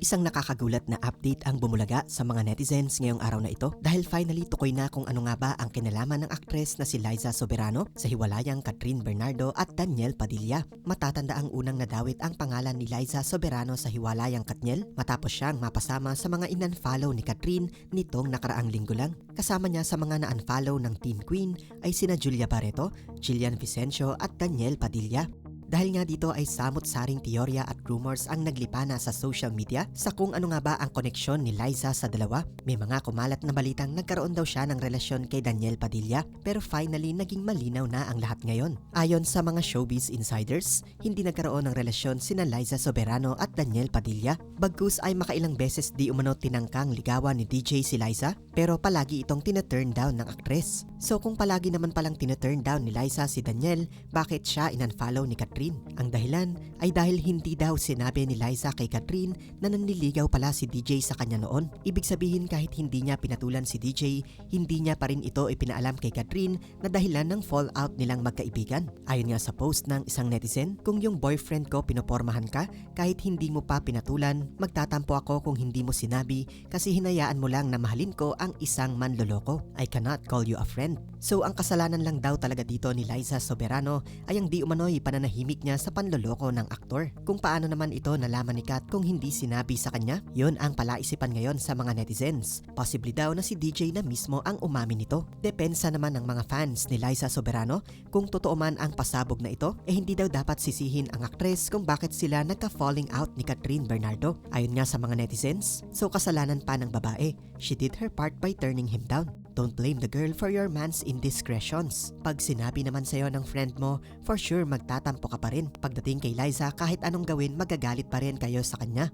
Isang nakakagulat na update ang bumulaga sa mga netizens ngayong araw na ito dahil finally tukoy na kung ano nga ba ang kinalaman ng aktres na si Liza Soberano sa hiwalayang Catherine Bernardo at Daniel Padilla. Matatanda ang unang nadawit ang pangalan ni Liza Soberano sa hiwalayang Katniel matapos siyang mapasama sa mga in-unfollow ni Catherine nitong nakaraang linggo lang. Kasama niya sa mga na-unfollow ng Teen Queen ay sina Julia Barreto, Jillian Vicencio at Daniel Padilla. Dahil nga dito ay samot-saring teorya at rumors ang naglipana sa social media sa kung ano nga ba ang koneksyon ni Liza sa dalawa. May mga kumalat na balitang nagkaroon daw siya ng relasyon kay Daniel Padilla pero finally naging malinaw na ang lahat ngayon. Ayon sa mga showbiz insiders, hindi nagkaroon ng relasyon sina Liza Soberano at Daniel Padilla. Bagkus ay makailang beses di umano tinangkang ligawan ni DJ si Liza pero palagi itong tina-turn down ng aktres. So kung palagi naman palang tina-turn down ni Liza si Daniel, bakit siya in-unfollow ni Catherine? Ang dahilan ay dahil hindi daw sinabi ni Liza kay Catherine na nanliligaw pala si DJ sa kanya noon. Ibig sabihin kahit hindi niya pinatulan si DJ, hindi niya pa rin ito ipinaalam kay Catherine na dahilan ng fallout nilang magkaibigan. Ayon nga sa post ng isang netizen, kung yung boyfriend ko pinopormahan ka, kahit hindi mo pa pinatulan, magtatampo ako kung hindi mo sinabi kasi hinayaan mo lang na mahalin ko ang isang manloloko. I cannot call you a friend. So ang kasalanan lang daw talaga dito ni Liza Soberano ay ang di umano'y pananahimik niya sa panloloko ng aktor. Kung paano naman ito nalaman ni Kat kung hindi sinabi sa kanya, yon ang palaisipan ngayon sa mga netizens. Possibly daw na si DJ na mismo ang umamin nito. Depensa naman ng mga fans ni Liza Soberano kung totoo man ang pasabog na ito, eh hindi daw dapat sisihin ang aktres kung bakit sila nagka-falling out ni Catherine Bernardo. Ayon nga sa mga netizens, so kasalanan pa ng babae. She did her part by turning him down. Don't blame the girl for your man's indiscretions. Pag sinabi naman sa'yo ng friend mo, for sure magtatampo ka pa rin. Pagdating kay Liza, kahit anong gawin, magagalit pa rin kayo sa kanya.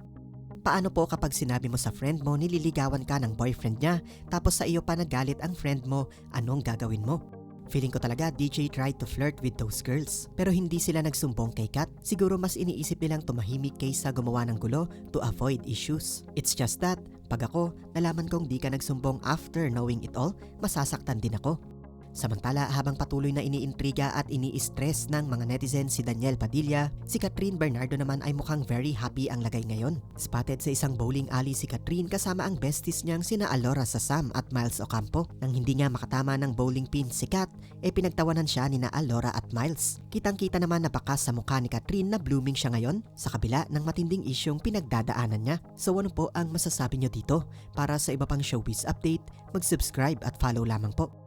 Paano po kapag sinabi mo sa friend mo nililigawan ka ng boyfriend niya tapos sa iyo pa nagalit ang friend mo, anong gagawin mo? Feeling ko talaga DJ tried to flirt with those girls. Pero hindi sila nagsumbong kay Kat. Siguro mas iniisip nilang tumahimik kaysa gumawa ng gulo to avoid issues. It's just that, pag ako, nalaman kong di ka nagsumbong after knowing it all, masasaktan din ako. Samantala habang patuloy na iniintriga at ini-stress ng mga netizen si Daniel Padilla, si Catherine Bernardo naman ay mukhang very happy ang lagay ngayon. Spotted sa isang bowling alley si Catherine kasama ang besties niyang sina Alora Sasam at Miles Ocampo. Nang hindi nga makatama ng bowling pin si Kat, e pinagtawanan siya ni na Alora at Miles. Kitang-kita naman na sa mukha ni Catherine na blooming siya ngayon sa kabila ng matinding isyong pinagdadaanan niya. So ano po ang masasabi niyo dito? Para sa iba pang showbiz update, mag-subscribe at follow lamang po.